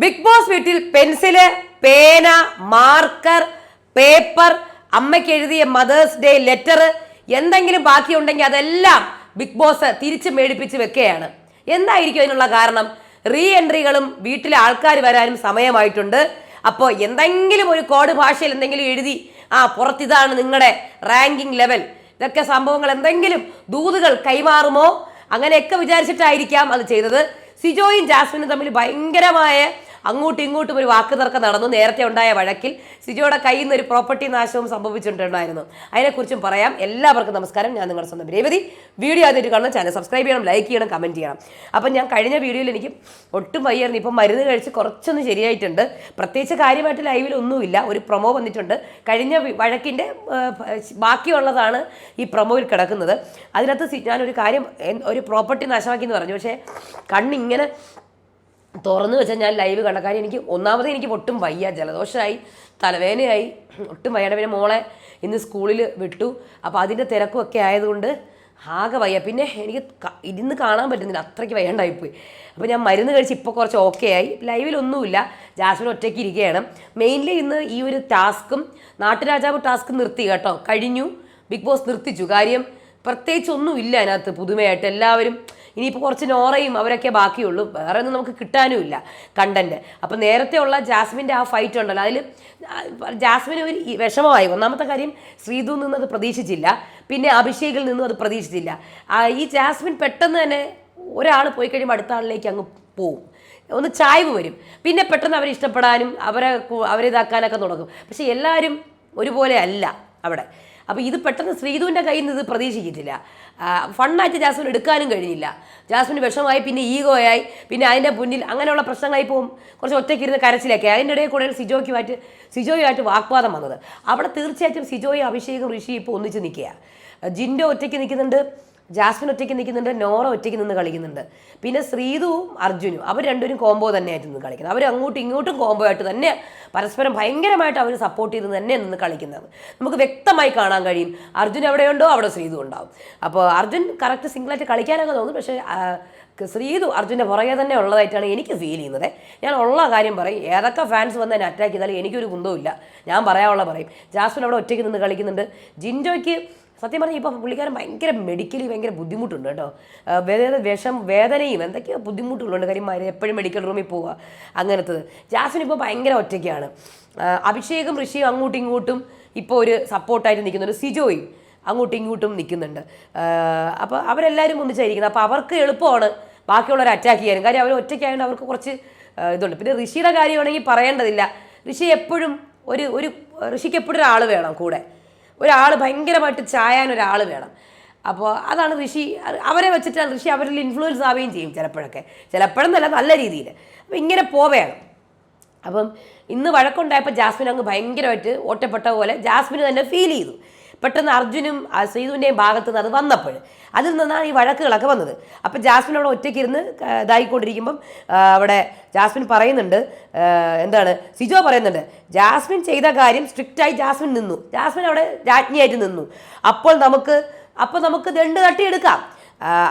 Big boss വീട്ടിൽ pencil പേന marker paper അമ്മയ്ക്ക് എഴുതിയ മദേഴ്സ് ഡേ ലെറ്റർ എന്തെങ്കിലും ബാക്കിയുണ്ടെങ്കിൽ അതെല്ലാം ബിഗ് ബോസ് തിരിച്ച് മേടിപ്പിച്ച് വെക്കുകയാണ്. എന്തായിരിക്കും അതിനുള്ള കാരണം? റീ എൻട്രികളും വീട്ടിലെ ആൾക്കാർ വരാനും സമയമായിട്ടുണ്ട്. അപ്പോൾ എന്തെങ്കിലും ഒരു കോഡ് ഭാഷയിൽ എന്തെങ്കിലും എഴുതി ആ പുറത്തിതാണ് നിങ്ങളുടെ റാങ്കിങ് ലെവൽ. ഇതൊക്കെ സംഭവങ്ങൾ എന്തെങ്കിലും ദൂതുകൾ കൈമാറുമോ? അങ്ങനെയൊക്കെ വിചാരിച്ചിട്ടായിരിക്കാം അത് ചെയ്തത്. സിജോയും ജാസ്മിനും തമ്മിൽ ഭയങ്കരമായ അങ്ങോട്ടും ഇങ്ങോട്ടും ഒരു വാക്ക് തർക്കം നടന്നു. നേരത്തെ ഉണ്ടായ വഴക്കിൽ സിജോയുടെ കയ്യിൽ നിന്ന് ഒരു പ്രോപ്പർട്ടി നാശവും സംഭവിച്ചിട്ടുണ്ടായിരുന്നു. അതിനെക്കുറിച്ചും പറയാം. എല്ലാവർക്കും നമസ്കാരം. ഞാൻ നിങ്ങളുടെ സ്വന്തം രേവതി. വീഡിയോ ആദ്യമായിട്ട് കാണുന്ന ചാനൽ സബ്സ്ക്രൈബ് ചെയ്യണം ലൈക്ക് ചെയ്യണം കമന്റ് ചെയ്യണം. അപ്പം ഞാൻ കഴിഞ്ഞ വീഡിയോയിൽ എനിക്ക് ഒട്ടും വയ്യായിരുന്നു. ഇപ്പം മരുന്ന് കഴിച്ച് കുറച്ചൊന്ന് ശരിയായിട്ടുണ്ട്. പ്രത്യേകിച്ച് കാര്യമായിട്ട് ലൈവിലൊന്നുമില്ല ഒരു പ്രൊമോ വന്നിട്ടുണ്ട്. കഴിഞ്ഞ വഴക്കിന്റെ ബാക്കിയുള്ളതാണ് ഈ പ്രൊമോയിൽ കിടക്കുന്നത്. അതിനകത്ത് ഞാനൊരു കാര്യം ഒരു പ്രോപ്പർട്ടി നാശമാക്കി എന്ന് പറഞ്ഞു. പക്ഷേ കണ്ണിങ്ങനെ തുറന്നു വെച്ചാൽ ഞാൻ ലൈവ് കണ്ട കാര്യം എനിക്ക് ഒന്നാമത് എനിക്ക് ഒട്ടും വയ്യ. ജലദോഷമായി തലവേദനയായി ഒട്ടും വയ്യാണ്ട്. പിന്നെ മോളെ ഇന്ന് സ്കൂളിൽ വിട്ടു. അപ്പോൾ അതിന്റെ തിരക്കും ഒക്കെ ആയതുകൊണ്ട് ആകെ വയ്യ. പിന്നെ എനിക്ക് ഇരുന്ന് കാണാൻ പറ്റുന്നില്ല. അത്രയ്ക്ക് വയ്യാണ്ടായിപ്പോയി. അപ്പോൾ ഞാൻ മരുന്ന് കഴിച്ച് ഇപ്പോൾ കുറച്ച് ഓക്കെ ആയി. ലൈവിലൊന്നുമില്ല ജാസ്മിൻ ഒറ്റയ്ക്ക് ഇരിക്കുകയാണ്. മെയിൻലി ഇന്ന് ഈ ഒരു ടാസ്കും നാട്ടുരാജാവ് ടാസ്ക് നിർത്തി കേട്ടോ. കഴിഞ്ഞു. ബിഗ് ബോസ് നിർത്തിച്ചു. കാര്യം പ്രത്യേകിച്ച് ഒന്നും ഇല്ല അതിനകത്ത്. പുതുമയായിട്ട് എല്ലാവരും ഇനിയിപ്പോൾ കുറച്ച് നോറയും അവരൊക്കെ ബാക്കിയുള്ളൂ. വേറെ ഒന്നും നമുക്ക് കിട്ടാനുമില്ല കണ്ടന്റ് അപ്പം നേരത്തെ ഉള്ള ജാസ്മിന്റെ ആ ഫൈറ്റ് ഉണ്ടല്ലോ അതിൽ ജാസ്മിന് ഒരു വിഷമമായി. ഒന്നാമത്തെ കാര്യം ശ്രീധു നിന്ന് അത് പ്രതീക്ഷിച്ചില്ല. പിന്നെ അഭിഷേകിൽ നിന്നും അത് പ്രതീക്ഷിച്ചില്ല. ഈ ജാസ്മിൻ പെട്ടെന്ന് തന്നെ ഒരാൾ പോയി കഴിയുമ്പോൾ അടുത്ത ആളിലേക്ക് അങ്ങ് പോവും. ഒന്ന് ചായ്വ് വരും. പിന്നെ പെട്ടെന്ന് അവരെ ഇഷ്ടപ്പെടാനും അവരെ അവരിതാക്കാനൊക്കെ തുടങ്ങും. പക്ഷെ എല്ലാവരും ഒരുപോലെ അല്ല അവിടെ. അപ്പോൾ ഇത് പെട്ടെന്ന് ശ്രീധുവിന്റെ കയ്യിൽ നിന്ന് ഇത് പ്രതീക്ഷിച്ചിട്ടില്ല ഫണ്ണായിട്ട് ജാസ്മിൻ എടുക്കാനും കഴിഞ്ഞില്ല. ജാസ്മിൻ വിഷമായി പിന്നെ ഈഗോയായി പിന്നെ അതിന്റെ മുന്നിൽ അങ്ങനെയുള്ള പ്രശ്നങ്ങളായി പോകും കുറച്ച് ഒറ്റയ്ക്ക് ഒറ്റയ്ക്കിരുന്ന് കരച്ചിലൊക്കെ അതിന്റെ ഇടയിൽ കൂടെ സിജോയ്ക്കുമായിട്ട് സിജോയുമായിട്ട് വാഗ്വാദം വന്നത്. അവിടെ തീർച്ചയായിട്ടും സിജോയും അഭിഷേകും ഋഷി ഇപ്പോൾ ഒന്നിച്ച് നിൽക്കുക ജിന്റെ ഒറ്റയ്ക്ക് നിൽക്കുന്നുണ്ട്. ജാസ്മിൻ ഒറ്റയ്ക്ക് നിൽക്കുന്നുണ്ട് നോറ ഒറ്റയ്ക്ക് നിന്ന് കളിക്കുന്നുണ്ട്. പിന്നെ ശ്രീതുവും അർജുനും അവർ രണ്ടുപേരും കോംബോ തന്നെയായിട്ട് നിന്ന് കളിക്കുന്നത്. അവർ അങ്ങോട്ടും ഇങ്ങോട്ടും കോംബോ ആയിട്ട് തന്നെ പരസ്പരം ഭയങ്കരമായിട്ട് അവർ സപ്പോർട്ട് ചെയ്ത് തന്നെ നിന്ന് കളിക്കുന്നത്. നമുക്ക് വ്യക്തമായി കാണാൻ കഴിയും അർജുൻ എവിടെയുണ്ടോ അവിടെ ശ്രീതു ഉണ്ടാവും. അപ്പോൾ അർജുൻ കറക്റ്റ് സിംഗിളായിട്ട് കളിക്കാനൊക്കെ തോന്നും പക്ഷേ ശ്രീതു അർജുന്റെ പുറകെ തന്നെ ഉള്ളതായിട്ടാണ് എനിക്ക് ഫീൽ ചെയ്യുന്നത്. ഞാൻ ഉള്ള കാര്യം പറയും ഏതൊക്കെ ഫാൻസ് വന്ന് എന്നെ അറ്റാക്ക് ചെയ്താലും എനിക്കൊരു കുന്തവും ഞാൻ പറയാനുള്ള പറയും ജാസ്മിൻ അവിടെ ഒറ്റയ്ക്ക് നിന്ന് കളിക്കുന്നുണ്ട്. ജിൻജോയ്ക്ക് സത്യം പറഞ്ഞാൽ ഇപ്പോൾ പുള്ളിക്കാരൻ ഭയങ്കര മെഡിക്കലി ഭയങ്കര ബുദ്ധിമുട്ടുണ്ട് കേട്ടോ. വേദന വിഷം വേദനയും എന്തൊക്കെയോ ബുദ്ധിമുട്ടുകളുണ്ട്. കാര്യം എപ്പോഴും മെഡിക്കൽ റൂമിൽ പോവുക അങ്ങനത്തത്. ജാസ്മിൻ ഇപ്പോൾ ഭയങ്കര ഒറ്റയ്ക്കാണ്. അഭിഷേകം ഋഷിയും അങ്ങോട്ടും ഇങ്ങോട്ടും ഇപ്പോൾ ഒരു സപ്പോർട്ടായിട്ട് നിൽക്കുന്നുണ്ട് സിജോയും അങ്ങോട്ടും ഇങ്ങോട്ടും നിൽക്കുന്നുണ്ട്. അപ്പോൾ അവരെല്ലാവരും ഒന്നിച്ചായിരിക്കുന്നത്. അപ്പോൾ അവർക്ക് എളുപ്പമാണ് ബാക്കിയുള്ളവരെ അറ്റാക്ക് ചെയ്യാനും. കാര്യം അവർ ഒറ്റയ്ക്കായതുകൊണ്ട് അവർക്ക് കുറച്ച് ഇതുണ്ട്. പിന്നെ ഋഷിയുടെ കാര്യമാണെങ്കിൽ പറയേണ്ടതില്ല. ഋഷി എപ്പോഴും ഒരു ഒരു ഋഷിക്ക് എപ്പോഴും ഒരാൾ വേണം കൂടെ. ഒരാൾ ഭയങ്കരമായിട്ട് ചായാൻ ഒരാൾ വേണം. അപ്പോൾ അതാണ് ഋഷി അവരെ വെച്ചിട്ട് ഋഷി അവരിൽ ഇൻഫ്ലുവൻസ് ആവുകയും ചെയ്യും ചിലപ്പോഴൊക്കെ. ചിലപ്പോഴെന്നല്ല നല്ല രീതിയിൽ. അപ്പോൾ ഇങ്ങനെ പോവുകയാണ്. അപ്പം ഇന്ന് വഴക്കുണ്ടായപ്പോൾ ജാസ്മിൻ അങ്ങ് ഭയങ്കരമായിട്ട് ഓട്ടപ്പെട്ട പോലെ ജാസ്മിന് തന്നെ ഫീൽ ചെയ്തു. പെട്ടെന്ന് അർജുനും സീതുവിന്റെയും ഭാഗത്ത് നിന്ന് അത് വന്നപ്പോൾ അതിൽ നിന്നാണ് ഈ വഴക്കുകളൊക്കെ വന്നത്. അപ്പം ജാസ്മിൻ അവിടെ ഒറ്റയ്ക്ക് ഇരുന്ന് ഇതായിക്കൊണ്ടിരിക്കുമ്പം അവിടെ ജാസ്മിൻ പറയുന്നുണ്ട് എന്താണ് സിജോ പറയുന്നുണ്ട് ജാസ്മിൻ ചെയ്ത കാര്യം സ്ട്രിക്റ്റായി ജാസ്മിൻ നിന്നു. ജാസ്മിൻ അവിടെ രാജ്ഞിയായിട്ട് നിന്നു. അപ്പോൾ നമുക്ക് അപ്പോൾ നമുക്ക് ദണ്ട് തട്ടിയെടുക്കാം.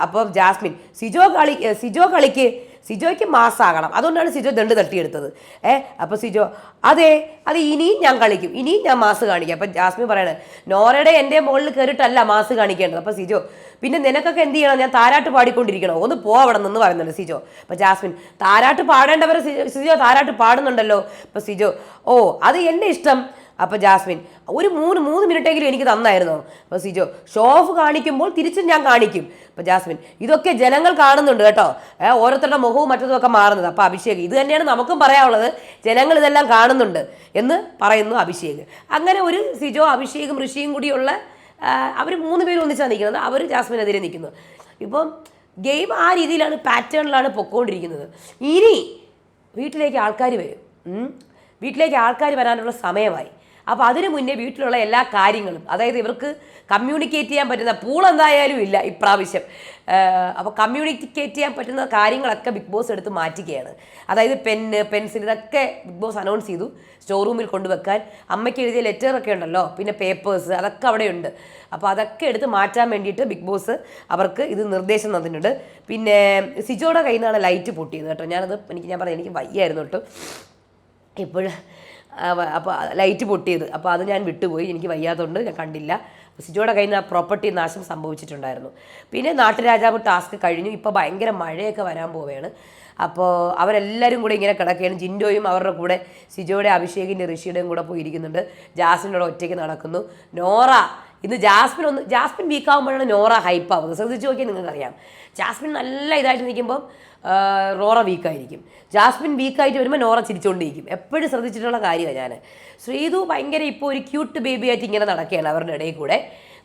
അപ്പോൾ അപ്പം ജാസ്മിൻ സിജോ കളി സിജോ കളിക്ക് സിജോയ്ക്ക് മാസ്സാകണം അതുകൊണ്ടാണ് സിജോ ദണ്ട് തട്ടിയെടുത്തത്. ഏ അപ്പോൾ സിജോ അതെ അത് ഇനിയും ഞാൻ കളിക്കും. ഇനിയും ഞാൻ മാസ് കാണിക്കും. അപ്പം ജാസ്മിൻ പറയണേ നോറയുടെ എന്റെ മുകളിൽ കയറിയിട്ടല്ല മാസ് കാണിക്കേണ്ടത്. അപ്പോൾ സിജോ പിന്നെ നിനക്കൊക്കെ എന്ത് ചെയ്യണം? ഞാൻ താരാട്ട് പാടിക്കൊണ്ടിരിക്കണം? ഒന്ന് പോ അവിടെ പറയുന്നുണ്ട് സിജോ. അപ്പോൾ ജാസ്മിൻ താരാട്ട് പാടേണ്ടവർ സിജോ താരാട്ട് പാടുന്നുണ്ടല്ലോ. അപ്പോൾ സിജോ ഓ അത് എന്റെ ഇഷ്ടം. അപ്പോൾ ജാസ്മിൻ ഒരു മൂന്ന് മൂന്ന് മിനിറ്റെങ്കിലും എനിക്ക് തന്നായിരുന്നോ? അപ്പോൾ സിജോ ഷോ ഓഫ് കാണിക്കുമ്പോൾ തിരിച്ചും ഞാൻ കാണിക്കും. അപ്പോൾ ജാസ്മിൻ ഇതൊക്കെ ജനങ്ങൾ കാണുന്നുണ്ട് കേട്ടോ. ഓരോരുത്തരുടെ മുഖവും മറ്റതും ഒക്കെ മാറുന്നത്. അപ്പോൾ അഭിഷേക് ഇത് തന്നെയാണ് നമുക്കും പറയാനുള്ളത്. ജനങ്ങൾ ഇതെല്ലാം കാണുന്നുണ്ട് എന്ന് പറയുന്നു അഭിഷേക്. അങ്ങനെ ഒരു സിജോ അഭിഷേകും ഋഷിയും കൂടിയുള്ള അവർ മൂന്ന് പേരും ഒന്നിച്ചാണ് നിൽക്കുന്നത്. അവർ ജാസ്മിനെതിരെ നിൽക്കുന്നു. ഇപ്പം ഗെയിം ആ രീതിയിലാണ് പാറ്റേണിലാണ് പൊക്കോണ്ടിരിക്കുന്നത്. ഇനി വീട്ടിലേക്ക് ആൾക്കാർ വരും. വീട്ടിലേക്ക് ആൾക്കാർ വരാനുള്ള സമയമായി. അപ്പോൾ അതിനു മുന്നേ വീട്ടിലുള്ള എല്ലാ കാര്യങ്ങളും അതായത് ഇവർക്ക് കമ്മ്യൂണിക്കേറ്റ് ചെയ്യാൻ പറ്റുന്ന പൂൾ എന്തായാലും ഇല്ല ഇപ്രാവശ്യം. അപ്പോൾ കമ്മ്യൂണിക്കേറ്റ് ചെയ്യാൻ പറ്റുന്ന കാര്യങ്ങളൊക്കെ ബിഗ് ബോസ് എടുത്ത് മാറ്റുകയാണ്. അതായത് പെന്ന് പെൻസിൽ ഇതൊക്കെ ബിഗ് ബോസ് അനൗൺസ് ചെയ്തു സ്റ്റോർ റൂമിൽ കൊണ്ടുവെക്കാൻ. അമ്മയ്ക്ക് എഴുതിയ ലെറ്ററൊക്കെ ഉണ്ടല്ലോ പിന്നെ പേപ്പേഴ്സ് അതൊക്കെ അവിടെയുണ്ട്. അപ്പോൾ അതൊക്കെ എടുത്ത് മാറ്റാൻ വേണ്ടിയിട്ട് ബിഗ് ബോസ് അവർക്ക് ഇത് നിർദ്ദേശം തന്നിട്ടുണ്ട്. പിന്നെ സിജോയുടെ കയ്യിൽ നിന്നാണ് ലൈറ്റ് പൊട്ടിയത് കേട്ടോ. ഞാനത് എനിക്ക് ഞാൻ പറയാം എനിക്ക് വയ്യായിരുന്നു കേട്ടോ ഇപ്പോഴും അപ്പോൾ ലൈറ്റ് പൊട്ടിയത്. അപ്പോൾ അത് ഞാൻ വിട്ടുപോയി. എനിക്ക് വയ്യാത്തതുകൊണ്ട് ഞാൻ കണ്ടില്ല. സിജോയുടെ കയ്യിൽ നിന്ന് ആ പ്രോപ്പർട്ടി നാശം സംഭവിച്ചിട്ടുണ്ടായിരുന്നു. പിന്നെ നാട്ടുരാജാവ് ടാസ്ക് കഴിഞ്ഞു. ഇപ്പോൾ ഭയങ്കര മഴയൊക്കെ വരാൻ പോവുകയാണ്. അപ്പോൾ അവരെല്ലാവരും കൂടെ ഇങ്ങനെ കിടക്കുകയാണ്. ജിൻഡോയും അവരുടെ കൂടെ സിജോയുടെ അഭിഷേകിന്റെ ഋഷിയുടെയും കൂടെ പോയി ഇരിക്കുന്നുണ്ട്. ജാസ്മിനോട് ഒറ്റയ്ക്ക് നടക്കുന്നു. നോറ ഇന്ന് ജാസ്മിൻ ഒന്ന് ജാസ്മിൻ വീക്കാവുമ്പോഴാണ് നോറ ഹൈപ്പ് ആവുന്നത്. ശ്രദ്ധിച്ച് നോക്കിയാൽ നിങ്ങൾക്കറിയാം. ജാസ്മിൻ നല്ല ഇതായിട്ട് നിൽക്കുമ്പം റോറ വീക്കായിരിക്കും ജാസ്മിൻ വീക്കായിട്ട് വരുമ്പോൾ നോറ ചിരിച്ചുകൊണ്ടിരിക്കും എപ്പോഴും ശ്രദ്ധിച്ചിട്ടുള്ള കാര്യമാണ് ഞാൻ ശ്രീതു ഭയങ്കര ഇപ്പോൾ ഒരു ക്യൂട്ട് ബേബി ആയിട്ട് ഇങ്ങനെ നടക്കുകയാണ് അവരുടെ ഇടയിൽ കൂടെ.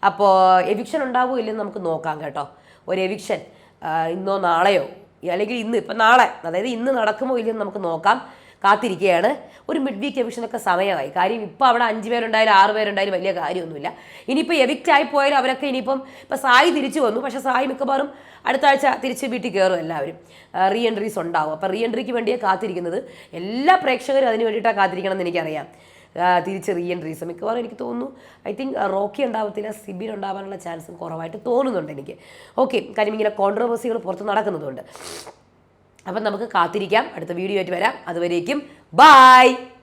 അപ്പോൾ എവിക്ഷൻ ഉണ്ടാവുമോ ഇല്ലെന്ന് നമുക്ക് നോക്കാം കേട്ടോ. ഒരു എവിക്ഷൻ ഇന്നോ നാളെയോ അല്ലെങ്കിൽ ഇന്ന് ഇപ്പം നാളെ അതായത് ഇന്ന് നടക്കുമോ ഇല്ലെന്ന് നമുക്ക് നോക്കാം. കാത്തിരിക്കുകയാണ്. ഒരു മിഡ് വീക്ക് എവിക്ഷനൊക്കെ സമയമായി. കാര്യം ഇപ്പോൾ അവിടെ അഞ്ച് പേരുണ്ടായാലും ആറ് പേരുണ്ടായാലും വലിയ കാര്യമൊന്നുമില്ല. ഇനിയിപ്പോൾ എവിക്റ്റ് ആയി പോയാലും അവരൊക്കെ ഇനിയിപ്പം ഇപ്പോൾ സായി തിരിച്ചു വന്നു. പക്ഷേ സായി മിക്കവാറും അടുത്ത ആഴ്ച തിരിച്ച് വീട്ടിൽ കയറും എല്ലാവരും. റീ എൻട്രീസ് ഉണ്ടാവും. അപ്പോൾ റീ എൻട്രിക്ക് വേണ്ടിയാണ് കാത്തിരിക്കുന്നത്. എല്ലാ പ്രേക്ഷകരും അതിന് വേണ്ടിയിട്ടാണ് കാത്തിരിക്കണം എന്ന് എനിക്കറിയാം. തിരിച്ച് റീ എൻട്രീസ് മിക്കവാറും എനിക്ക് തോന്നുന്നു ഐ തിങ്ക് റോക്കി ഉണ്ടാവത്തില്ല സിബിൻ ഉണ്ടാവാനുള്ള ചാൻസും കുറവായിട്ട് തോന്നുന്നുണ്ട് എനിക്ക്. ഓക്കെ കാര്യം ഇങ്ങനെ കോൺട്രവേഴ്സികൾ പുറത്ത് നടക്കുന്നതുകൊണ്ട്. അപ്പം നമുക്ക് കാത്തിരിക്കാം. അടുത്ത വീഡിയോ ആയിട്ട് വരാം. അതുവരേക്കും ബായ്